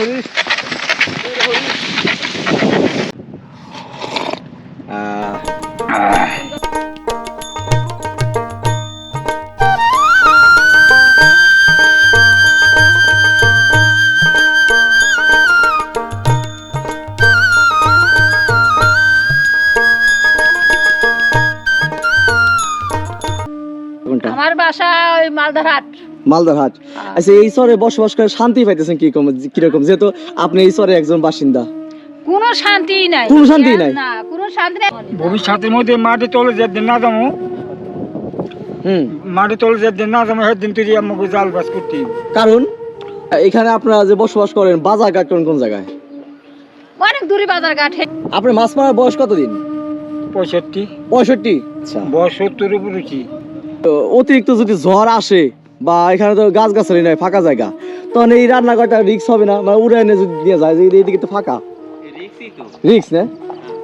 joder. মালদার হাট আচ্ছা। এই শহরে বসবাস করে শান্তি পাইতেছেন কি রকম কীরকম? যেহেতু আপনি এই শহরে একজন বাসিন্দা। কোনো শান্তি নাই। কোনো শান্তি নাই? না কোনো শান্তি নাই। ভবিষ্যতের মধ্যে মাটি তলে যেদিন না যাব হুম। মাটি তলে যেদিন না যাব সেদিন তুই আমাকে জাল বাস করতে কারণ এখানে আপনারা যে বসবাস করেন বাজার ঘাট করেন কোন জায়গায়? অনেক দূরে বাজার ঘাটে। আপনি মাছ মারার বয়স কতদিন? পঁয়ষট্টি। পঁয়ষট্টি? আচ্ছা বয়স সত্তর উপরে কি তো অতিরিক্ত যদি ঝড় আসে বা এখানে তো গাছ গাছালি নয় ফাঁকা জায়গা। তখন এই রান্নাঘরটা রিক্স হবে না মানে উড়ে এনে যদি নিয়ে যায় যে এইদিকে তো ফাঁকা। রিক্স না?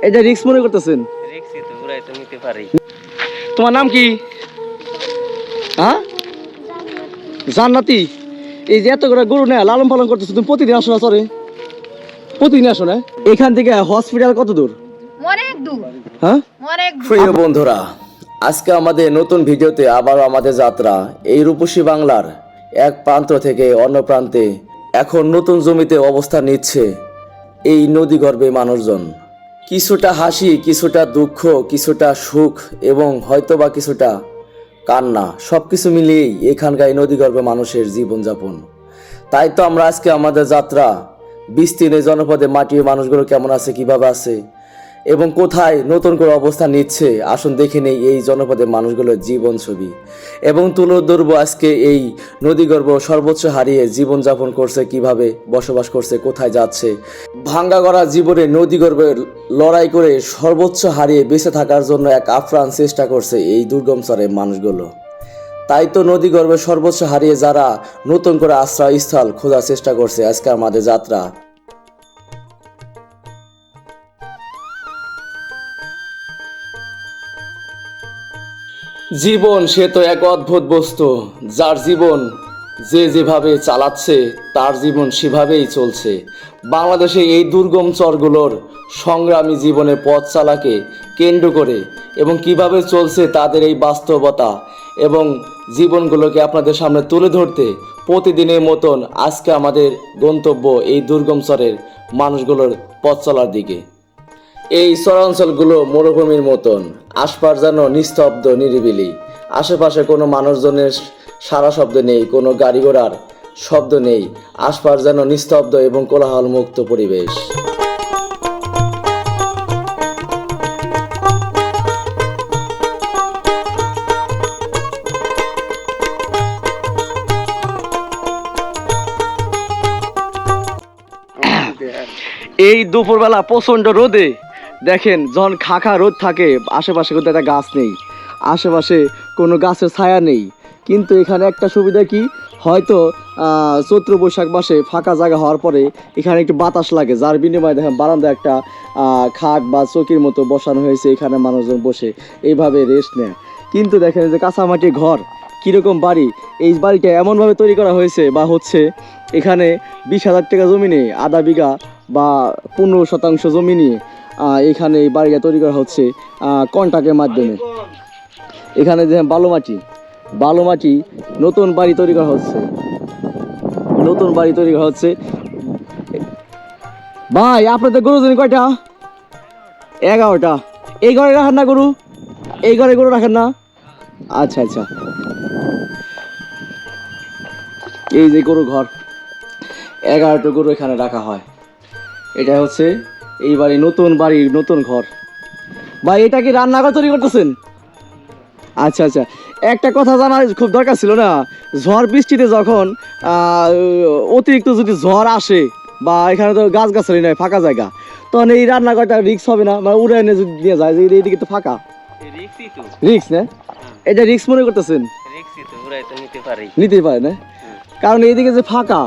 এটা রিক্স মনে করতেছেন? রিক্সই তো ঘুরাই তো নিতে পারি তোমার নাম কি? হ্যাঁ? জান্নাতি। এই যে এত করে গরু নেয় লালন পালন করতেছো তুমি প্রতিদিন আসো না সরে প্রতিদিন আসো না? এখান থেকে হসপিটাল কত দূর? অনেক দূর। হ্যাঁ? অনেক দূর। প্রিয় বন্ধুরা আজকে আমাদের নতুন ভিডিওতে আবারও আমাদের যাত্রা। এই রূপসী বাংলার এক প্রান্ত থেকে অন্য প্রান্তে এখন নতুন জমিতে অবস্থান নিচ্ছে এই নদী গর্ভে মানুষজন। কিছুটা হাসি, কিছুটা দুঃখ, কিছুটা সুখ এবং হয়তোবা কিছুটা কান্না সব কিছু মিলিয়েই এখানকার এই নদীগর্ভে মানুষের জীবনযাপন। তাই তো আমরা আজকে আমাদের যাত্রা, বিস্তীর্ণ জনপদে মাটির মানুষগুলো কেমন আছে, কীভাবে আছে এবং কোথায় নতুন করে অবস্থান নিচ্ছে? আসুন দেখে নেই এই জনপদের মানুষগুলোর জীবন ছবি। এবং তুলে ধরবো আজকে এই নদীগর্ভ সর্বোচ্চ হারিয়ে জীবনযাপন করছে কীভাবে, বসবাস করছে, কোথায় যাচ্ছে? ভাঙ্গা করা জীবনে নদীগর্ভে লড়াই করে সর্বোচ্চ হারিয়ে বেঁচে থাকার জন্য এক আপ্রাণ চেষ্টা করছে এই দুর্গম স্তরের মানুষগুলো। তাই তো নদীগর্ভে সর্বোচ্চ হারিয়ে যারা নতুন করে আশ্রয়স্থল খোঁজার চেষ্টা করছে আজকে আমাদের যাত্রা। জীবন সে তো এক অদ্ভুত বস্তু, যার জীবন যে যেভাবে চালাচ্ছে, তার জীবন সেভাবেই চলছে। বাংলাদেশে এই দুর্গম চরগুলোর সংগ্রামী জীবনের পথ চালাকে কেন্দ্র করে এবং কীভাবে চলছে তাদের এই বাস্তবতা এবং জীবনগুলোকে আপনাদের সামনে তুলে ধরতে প্রতিদিনের মতন আজকে আমাদের গন্তব্য এই দুর্গম চরের মানুষগুলোর পথ চলার দিকে। এই চরাঞ্চলগুলো মরুভূমির মতন। আশপাশ যেন নিস্তব্ধ, নিরিবিলি। আশেপাশে কোনো মানুষজনের সারা শব্দ নেই, কোনো গাড়ি ঘোড়ার শব্দ নেই। আশপাশ যেন নিস্তব্ধ এবং কোলাহল মুক্ত পরিবেশ। এই দুপুরবেলা প্রচণ্ড রোদে দেখেন, যখন খাখা রোদ থাকে, আশেপাশে কিন্তু একটা গাছ নেই। আশেপাশে কোনো গাছের ছায়া নেই। কিন্তু এখানে একটা সুবিধা কি? হয়তো চৈত্র বৈশাখ মাসে ফাঁকা জায়গা হওয়ার পরে এখানে একটু বাতাস লাগে। যার বিনিময়ে দেখেন বারান্দা একটা খাট বা চৌকির মতো বসানো হয়েছে, এখানে মানুষজন বসে এইভাবে রেস্ট নেয়। কিন্তু দেখেন যে কাঁচামাটির ঘর, কীরকম বাড়ি? এই বাড়িটা এমনভাবে তৈরি করা হয়েছে বা হচ্ছে, এখানে বিশ হাজার টাকা জমি নিয়ে আধা বিঘা বা পনেরো শতাংশ জমি নিয়ে। এখানে এই বাড়িটা তৈরি করা হচ্ছে কন্ট্রাক্টের মাধ্যমে। এখানে যে বালু মাটি বালু মাটি নতুন বাড়ি তৈরি করা হচ্ছে। নতুন বাড়ি তৈরি করা হচ্ছে। ভাই, আপনাদের গরু জমি কয়টা? এগারোটা। এই ঘরে রাখেন না গরু? এই ঘরে গরু রাখেন না? আচ্ছা আচ্ছা। এই যে গরু ঘর এগারোটা গরু এখানে রাখা হয়। এটা হচ্ছে এই বাড়ি নতুন বাড়ির নতুন ঘর। ভাই এটা কি রান্নাঘর তৈরি করতেছেন? আচ্ছা আচ্ছা। একটা কথা জানার খুব দরকার ছিল না? ঝড় বৃষ্টিতে যখন অতিরিক্ত যদি ঝড় আসে বা এখানে তো গাছ গাছালি নয় ফাঁকা জায়গা তখন এই রান্নাঘরটা রিক্স হবে না? মানে উড়ে এনে যদি নিয়ে যায় যে এইদিকে তো ফাঁকা। রিক্স না? এটা রিক্স মনে করতেছেন? নিতে পারে। না? কারণ এইদিকে যে ফাঁকা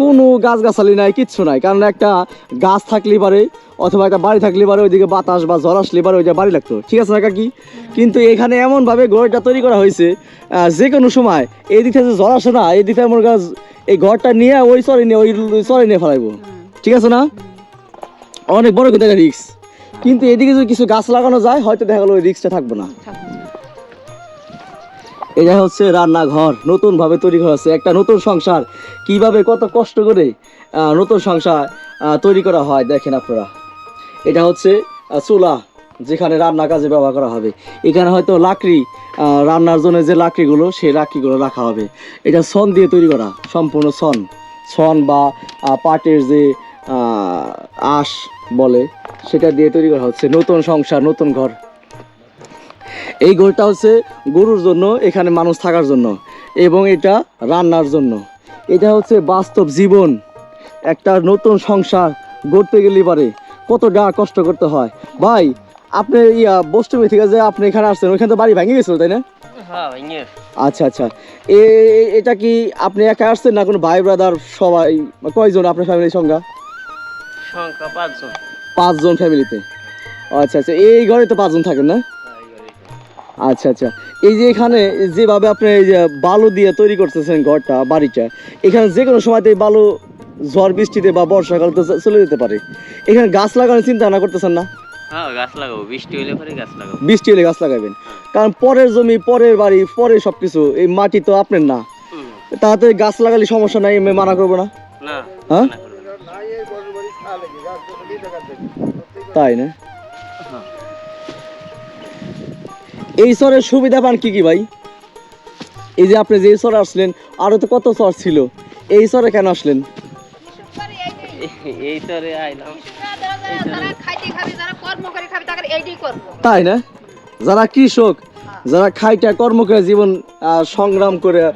কোনো গাছ গাছালি নাই, কিচ্ছু নাই। কারণ একটা গাছ থাকলে পারে, অথবা একটা বাড়ি থাকলে পারে, ওইদিকে বাতাস বা ঝড় আসলে পারে ওইটা বাড়ি লাগতো। ঠিক আছে না, কাকি? কিন্তু এখানে এমনভাবে ঘরটা তৈরি করা হয়েছে যে কোনো সময় এই দিক থেকে ঝড় আসে না, এই দিক থেকে করেন এই ঘরটা নিয়ে, ওই চরে নিয়ে, ওই চরে নিয়ে ফেলাইবো। ঠিক আছে না? অনেক বড় কিন্তু একটা রিক্স কিন্তু এদিকে যদি কিছু গাছ লাগানো যায়, হয়তো দেখা গেলো ওই রিক্সটা থাকব না। এটা হচ্ছে রান্নাঘর নতুন ভাবে তৈরি করা হচ্ছে একটা নতুন সংসার। কীভাবে কত কষ্ট করে নতুন সংসার তৈরি করা হয় দেখেন আপনারা। এটা হচ্ছে চুলা, যেখানে রান্না কাজে ব্যবহার করা হবে। এখানে হয়তো লাকড়ি রান্নার জন্য যে লাকড়িগুলো, সেই লাকড়িগুলো রাখা হবে। এটা সন দিয়ে তৈরি করা, সম্পূর্ণ সন সন বা পাটের যে আঁশ বলে, সেটা দিয়ে তৈরি করা হচ্ছে। নতুন সংসার, নতুন ঘর। এই ঘরটা হচ্ছে গরুর জন্য এখানে মানুষ থাকার জন্য এবং এটা রান্নার জন্য। এটা হচ্ছে বাস্তব জীবন। একটা নতুন সংসার গড়তে গেলে পারে কতটা কষ্ট করতে হয়। ভাই আপনি ইয়া বস্তুমি থেকে যে আপনি এখানে আসছেন ওইখানে তো বাড়ি ভেঙে গেছিল তাই না? হ্যাঁ আচ্ছা আচ্ছা। এ- এটা কি আপনি একা আসছেন না কোনো ভাই ব্রাদার সবাই? কয়জন আপনার ফ্যামিলির সংখ্যা? সংখ্যা পাঁচজন। পাঁচজন ফ্যামিলিতে আচ্ছা আচ্ছা। এই ঘরে তো পাঁচজন থাকেন না? আচ্ছা আচ্ছা। এই যে এখানে যেভাবে আপনি এই যে বালু দিয়ে তৈরি করতেছেন ঘরটা বাড়িটা এখানে যে কোনো সময়তে বালু ঝড় বৃষ্টিতে বা বর্ষাকালে তো চলে যেতে পারে। এখানে গাছ লাগানোর চিন্তা ভাবনা করতেছেন না? হ্যাঁ গাছ লাগাবো। বৃষ্টি হইলে পরে গাছ লাগাবো। বৃষ্টি হলে গাছ লাগাবেন। কারণ পরের জমি পরের বাড়ি পরের সব কিছু এই মাটি তো আপনার না। তাতে গাছ লাগালে সমস্যা নাই আমি মানা করব না? না হ্যাঁ? না করব না। তাই না? এই চরের সুবিধা পান কি কি ভাই? এই যে আপনি যে চরে আসলেন আরও তো কত চর ছিল। এই চরে কেন আসলেন? এই তরে আইলাম। যারা খাইতে খাবে যারা কর্ম করে খাবে তাদের এইটাই করব। তাই না? যারা কৃষক যারা খাইটা কর্ম করে জীবন আহ, সংগ্রাম করে আহ,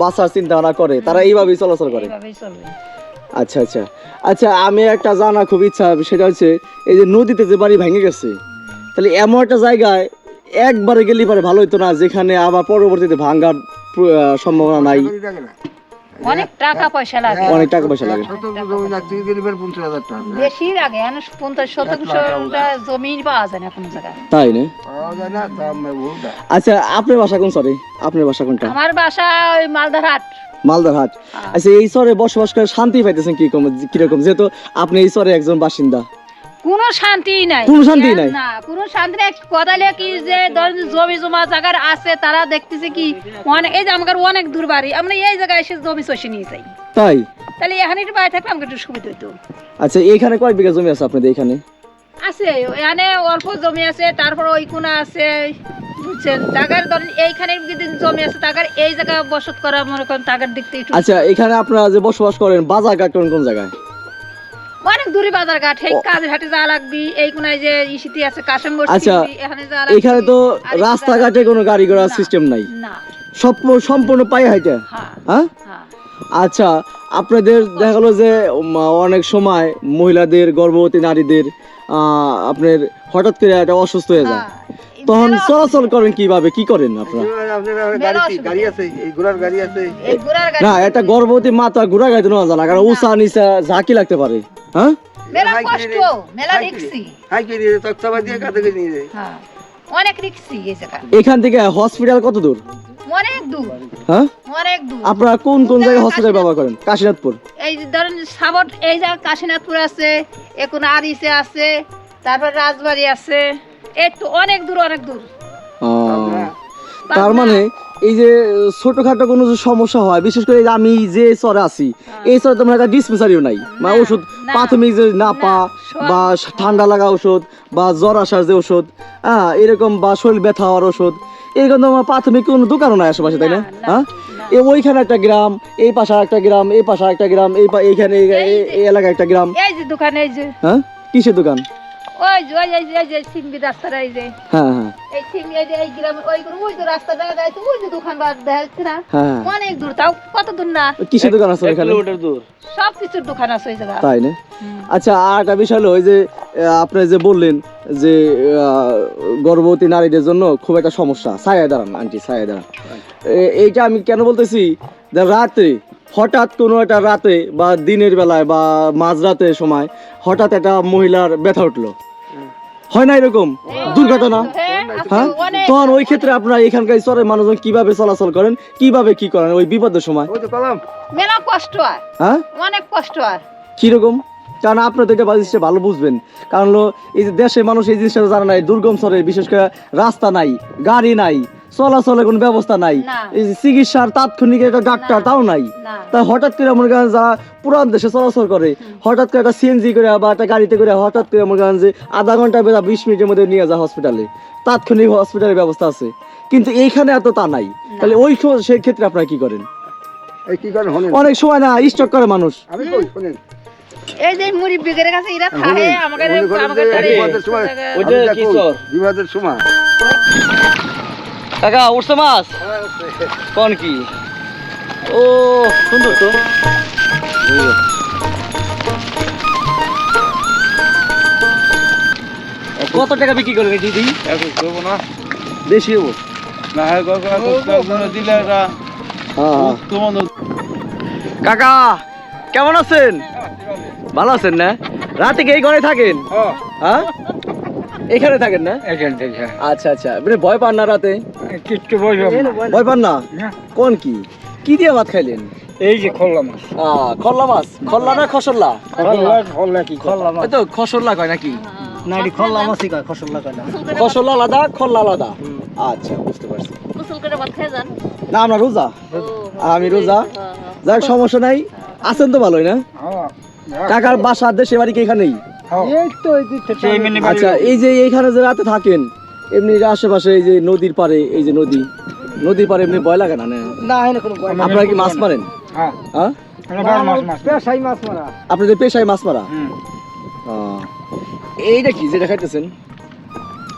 বাঁচার চিন্তা ভাবনা করে তারা এইভাবেই চলাচল করে। আচ্ছা আচ্ছা। আচ্ছা আমি একটা জানা খুব ইচ্ছা সেটা হচ্ছে এই যে নদীতে যে বাড়ি ভেঙে গেছে তাহলে এমন একটা জায়গায় একবারে গেলে পারে ভালো হতো না যেখানে আবার পরবর্তীতে ভাঙ্গার সম্ভাবনা নাই। অনেক টাকা পয়সা লাগে। অনেক টাকা পয়সা লাগে। বেশি লাগে পঞ্চাশ শতাংশ জমি পাওয়া যায় না কোনো জায়গায়। তাই না? আচ্ছা আপনার বাসা কোন সরে আপনার বাসা কোনটা? আমার বাসা ওই মালদার হাট। মালদার হাট। আচ্ছা এই চরে বসবাস করে শান্তি পাইতেছেন কি কীরকম যেহেতু আপনি এই চরে একজন বাসিন্দা। কোনো শান্তি নাই। কোনো শান্তি নাই? না? কোনো শান্তি নাই কদালে কি যে ধরেন জমি জমা জায়গার আছে তারা দেখতেছে কি অনেক এই যে অনেক দূর বাড়ি আমরা এই জায়গায় এসে জমি চষে নিয়ে যাই। তাই? তাহলে এখানে একটু বাড়ি থাকলে আমাকে একটু সুবিধা হতো আচ্ছা এইখানে কয় বিঘা জমি আছে আপনাদের এখানে? আছে এখানে অল্প জমি আছে তারপর ওই কোনা আছে বুঝছেন? টাকার ধরেন এইখানে যদি জমি আছে টাকার এই জায়গায় বসত করা মনে করেন টাকার দিক থেকে আচ্ছা এখানে আপনারা যে বসবাস করেন বাজার কোন কোন জায়গায়? অনেক দূরে বাজার ঘাট এই কাজের হাটে যাওয়া লাগবি এই কোনায় যে ইসিতি আছে আচ্ছা, এখানে লাগবি এখানে তো রাস্তাঘাটে কোনো গাড়ি ঘোড়ার সিস্টেম নাই। না। সব সম্পূর্ণ পায়ে হাইটা হ্যাঁ হ্যাঁ? হ্যাঁ। আচ্ছা আপনাদের দেখা গেলো যে অনেক সময় মহিলাদের গর্ভবতী নারীদের আহ, আপনার হঠাৎ করে একটা অসুস্থ হয়ে যায়। হ্যাঁ। তখন চলাচল করেন কীভাবে? কি করেন আপনারা? মেলা অসুবিধা। এই ঘোড়ার গাড়ি না একটা গর্ভবতী মা তো ঘোরা গাইতে নেওয়া যায় না কারণ উষা নিচা ঝাঁকি লাগতে পারে হ্যাঁ? মেলা কষ্ট মেলা রিক্সি। হ্যাঁ এখান থেকে হসপিটাল কত দূর? অনেক দূর। হ্যাঁ? অনেক দূর। আপনারা কোন কোন জায়গায় হসপিটাল ব্যবহার করেন? কাশীনাথপুর? এই যে ধরেন সাবট এই জায়গা কাশীনাথপুর আছে এখন আরিসে আছে তারপর রাজবাড়ি আছে। এই তো অনেক দূর অনেক দূর। তার মানে এই যে ছোটখাটো কোনো যে সমস্যা হয় বিশেষ করে আমি যে চরে আছি এই চরে তোমার একটা ডিসপেন্সারিও নাই মানে ওষুধ প্রাথমিক যে না পা সব- বা ঠান্ডা লাগা ওষুধ বা জ্বর আসার যে ওষুধ হ্যাঁ এরকম বা শরীর ব্যথা হওয়ার ওষুধ এরকম তো আমার প্রাথমিক কোনো দোকানও নাই আশেপাশে তাই না? হ্যাঁ। এ ওইখানে একটা গ্রাম এই পাশে একটা গ্রাম এই পাশে একটা গ্রাম এই এইখানে এই- এই- এই এলাকায় একটা গ্রাম। এই যে দোকান এই যে। হ্যাঁ? কিসের দোকান? ওই যে ওই এই যে এই যে সিঙ্গি রাস্তাটা এই যে। হ্যাঁ হ্যাঁ। এই সিঙ্গি এই যে এই গ্রামে ওই ওই যে রাস্তাটা যাইছে ওই যে দোকান বাদ দেখা না? হ্যাঁ অনেক দূর তাও কত দূর না? কিসের দোকান আছে এখানে কিলোমিটার দূর। সব কিছুর দোকান আছে ওই জায়গা তাই না? আচ্ছা আর একটা বিষয় হলো ওই যে আহ, আপনি যে বললেন যে আহ, গর্ভবতী নারীদের জন্য খুব একটা সমস্যা। ছায়া দাঁড়ান আন্টি ছায়া দাঁড়ান। এইটা আমি কেন বলতেছি? যে রাত্রে হঠাৎ কোনো একটা রাতে বা দিনের বেলায় বা মাঝরাতে সময় হঠাৎ একটা মহিলার ব্যথা উঠল। হয় না এরকম? দুর্ঘটনা? হ্যাঁ, তখন ওই ক্ষেত্রে আপনারা এখানকার স্তরের মানুষজন কীভাবে চলাচল করেন? কীভাবে কি করেন? ওই বিপদের সময়? মেলা কষ্ট হয়। হ্যাঁ? অনেক কষ্ট হয়। কীরকম? কারণ আপনার তো এটা জিনিসটা ভালো বুঝবেন। কারণ হলো এই যে দেশের মানুষ এই জিনিসটা জানা নাই দুর্গম চরে বিশেষ করে রাস্তা নাই গাড়ি নাই চলাচলের কোনো ব্যবস্থা নাই এই চিকিৎসার তাৎক্ষণিক একটা ডাক্তার তাও নাই। তা হঠাৎ করে মনে করেন যারা পুরান দেশে চলাচল করে হঠাৎ করে একটা সিএনজি করে বা একটা গাড়িতে করে হঠাৎ করে মনে করেন যে আধা ঘণ্টা বা বিশ মিনিটের মধ্যে নিয়ে যায় হসপিটালে তাৎক্ষণিক হসপিটালের ব্যবস্থা আছে। কিন্তু এইখানে এত তা নাই। তাহলে ওই সেই ক্ষেত্রে আপনারা কি করেন? অনেক সময় না স্টক করে মানুষ। আমি কই শোনেন। এই যে মুড়ি বিগের কাছে এরা থাকে আমাকে আমাকে সময় কি কাকা উঠছে মাছ? কোন কি? ও সুন্দর তো। কত টাকা বিক্রি এই দিদি? করব না। বেশি হব? না হ্যাঁ দিলে কাকা কেমন আছেন? ভালো আছেন না? রাতে কি এই ঘরে থাকেন? হ্যাঁ? এখানে থাকেন না? এখান আচ্ছা আচ্ছা। মানে ভয় পান না রাতে? কিচ্ছু ভয় পান না? না কোন কি? কি দিয়ে ভাত খাইলেন? এই যে খোল্লা মাছ। আহ, খল্লা মাছ। খল্লা না খসল্লা খোল্লা খোল্লা কি খোল্লা ওই তো খসল্লা কয় নাকি? না এটি খোল্লা মাছই কয় খসল্লা কয় না। খসল্লা আলাদা খল্লা আলাদা? আচ্ছা বুঝতে পারছি। গোসল করে ভাত খেয়ে যান। না আমরা রোজা। আমি রোজা। হ্যাঁ, হ্যাঁ। যাক সমস্যা নাই। আছেন তো ভালোই না? হ্যাঁ। কাকার বাসা দেশে বাড়ি কি এখানেই? এই তো এই যে সেই মিনি আচ্ছা এই যে এইখানে যে রাতে থাকেন এমনি যে আশেপাশে এই যে নদীর পারে এই যে নদী নদীর পারে এমনি ভয় লাগে না না? আপনারা কি মাছ মারেন? হ্যাঁ। হ্যাঁ? আমরা বার মাছ মাছ পেশাই মাছ মারা। আপনাদের পেশায় মাছ মারা? আহ, এইটা কি যেটা খাইতেছেন?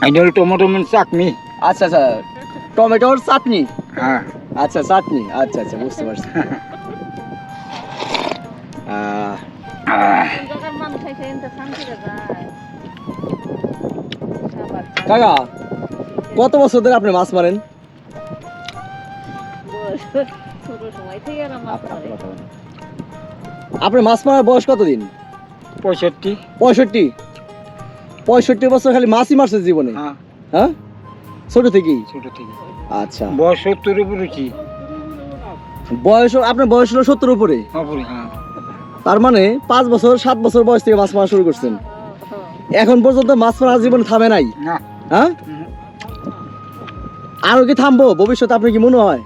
এটা হলো টমেটো চাটনি। আচ্ছা আচ্ছা। টমেটোর চাটনি? হ্যাঁ। আচ্ছা চাটনি। আচ্ছা আচ্ছা বুঝতে পারছি। কাকা কত বছর ধরে আপনি মাছ মারেন? এরা মাছ আপনার মাছ মারার বয়স কতদিন? পঁয়ষট্টি। পঁয়ষট্টি? পঁয়ষট্টি বছর খালি মাছই মারছে জীবনে? হ্যাঁ। হ্যাঁ? ছোট থেকেই? ছোট থেকে আচ্ছা। বয়স সত্তর উপরে কি? বয়স আপনার বয়স হলো সত্তর উপরে? উপরে হ্যাঁ। তার মানে পাঁচ বছর সাত বছর বয়স থেকে মাছ মারা শুরু করছেন। এখন পর্যন্ত মাছ মারা জীবনে থামে নাই। হ্যাঁ? আরও কি থামবো? ভবিষ্যতে আপনি কি মনে হয়?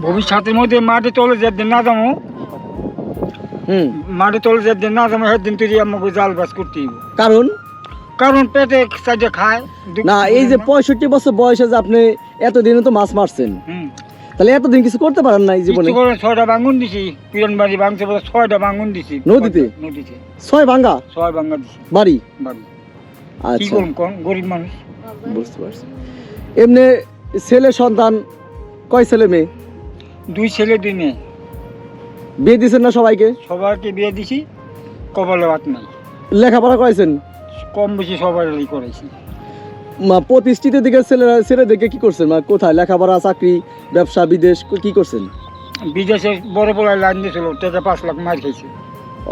ভবিষ্যতের মধ্যে মাটি তলে যেদিন না যাব হুম। মাটি তলে যেদিন না যাব সেদিন তুই আমাকে জাল বাস করতে কারণ? কারণ পেটে খায় না এই যে। পঁয়ষট্টি বছর বয়সে যে আপনি এতদিনে তো মাছ মারছেন। হুম। তাহলে এতদিন কিছু করতে পারেন নাই জীবনে? ছয়টা বাঙ্গুন দিছি পিরন বাড়ি ভাঙছে বলে ছয়টা বাঙ্গুন দিছি। নদীতে? নদীতে। ছয় ভাঙ্গা? ছয় বাঙ্গা দিছি। বাড়ি? বাড়ি। কি আচ্ছা করুন কোন? গরিব মানুষ। বুঝতে পারছি। এমনি ছেলে সন্তান কয় ছেলে মেয়ে? দুই ছেলে দুই মেয়ে। বিয়ে দিয়েছেন না সবাইকে? সবাইকে বিয়ে দিছি কপালে ভাত নাই। লেখাপড়া করেছেন কম বেশি সবারই করেছি প্রতিষ্ঠিত দিকে ছেলেরা ছেলেদেরকে কি করছেন? মানে কোথায়? লেখাপড়া চাকরি ব্যবসা বিদেশ কি করছেন? বিদেশে বড় বড় লাইন দিয়েছিল টাকা পাঁচ লাখ মার খাইছে।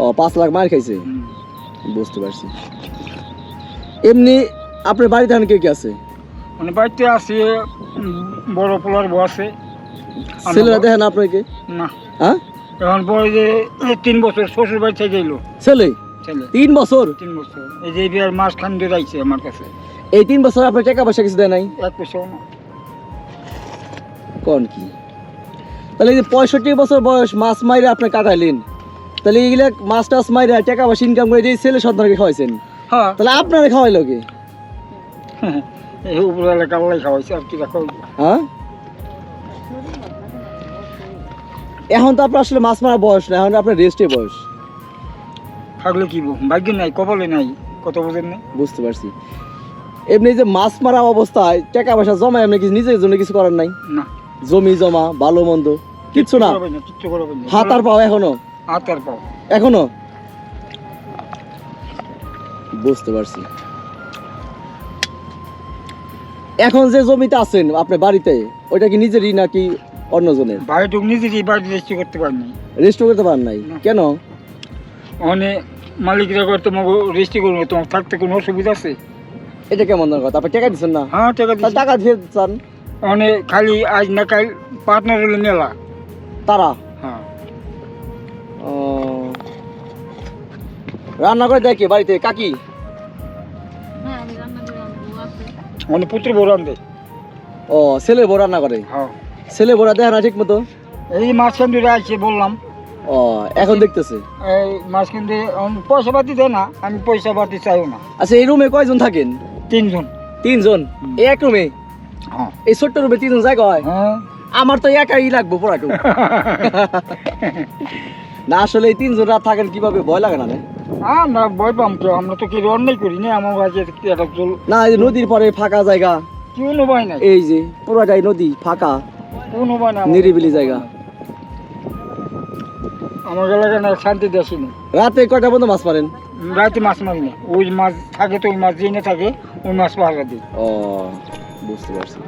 ও পাঁচ লাখ মার খাইছে? বুঝতে পারছি। এমনি আপনার বাড়িতে এখন কে কে আছে? মানে বাড়িতে আছে বড় পোলার বউ আছে। ছেলেরা দেখেন আপনাকে? না। হ্যাঁ? এখন বয় যে তিন বছর শ্বশুর বাড়ি থেকে এলো। ছেলে? ছেলে। তিন বছর? তিন বছর। এই যে বিয়ার মাস খান দিয়ে আমার কাছে। এই তিন বছর আপনার টাকা পয়সা কিছু দেয় নাই? এক না। কোন কি? তাহলে এই পঁয়ষট্টি বছর বয়স মাছ মাইরে আপনি কাটাইলেন তাহলে এইগুলা মাছ টাছ মাইরে টাকা পয়সা ইনকাম করে যে ছেলে সন্তানকে খাওয়াইছেন হ্যাঁ। তাহলে আপনারা খাওয়াইলো কি হ্যাঁ? এখন তো আপনার আসলে মাছ মারা বয়স না এখন আপনার রেস্টের বয়স। থাকলে কি? ভাগ্যে নাই কপালে নাই কত বোঝেন নাই? বুঝতে পারছি। এমনি যে মাছ মারা অবস্থায় টাকা পয়সা জমা এমনি কিছু নিজের জন্য কিছু করার নাই? না। জমি জমা ভালো মন্দ কিচ্ছু না হাত আর পাও এখনও? হাত আর পাও। এখনও? বুঝতে পারছি। এখন যে জমিতে আছেন আপনার বাড়িতে ওইটা কি নিজেরই নাকি অন্যজনের? বাড়িটুক নিজেরই বাড়ি রেজিস্ট্রি করতে পারিনি। রেজিস্টার করতে পারেন নাই? কেন? অনেক মালিকরা করে তোমাকে রেজিস্ট্রি করব তোমার থাকতে কোনো অসুবিধা আছে? এটা কেমন কথা? আপনি টাকা দিচ্ছেন না? হ্যাঁ টাকা দিচ্ছি টাকা দিয়ে চান। মানে খালি আজ না কাল পার্টনার হলে মেলা। তারা? হ্যাঁ। ও, রান্না করে দেয় কে বাড়িতে? কাকি? হ্যাঁ বউ অনেক পুত্র বড় আনবে ও ছেলে বউ রান্না করে? হ্যাঁ। ছেলে বড়া দেয় না ঠিক মতো এই মাঝখান ধরে আসছে বললাম। ও এখন দেখতেছে? এই মাঝখান দিয়ে পয়সা পাতি দেয় না আমি পয়সা পাতি চাইও না। আচ্ছা এই রুমে কয়জন থাকেন? তিনজন। তিনজন? এক রুমে হ্যাঁ। এই ছোট্ট রুমে তিনজন জায়গা হয় হ্যাঁ। আমার তো একাই লাগবো পড়াটু না আসলে এই তিনজন রাত থাকেন কীভাবে? ভয় লাগে না না? আমরা ভয় পাম কেউ আমরা তো কেউ অন্যায় করি না। আমার কাছে না এই নদীর পরে ফাঁকা জায়গা। কোনো ভয় নাই। এই যে পুরোটাই নদী ফাঁকা। কোনো ভয় আমার। নিরিবিলি জায়গা। আমার এলাকায় না শান্তি দেশি নেই রাতে কয়টা পর্যন্ত মাছ মারেন? রাতে মাছ মারি না ওই মাছ থাকে তো ওই মাছ জেনে থাকে ওই মাছ পাহারা দিই। ও বুঝতে পারছি।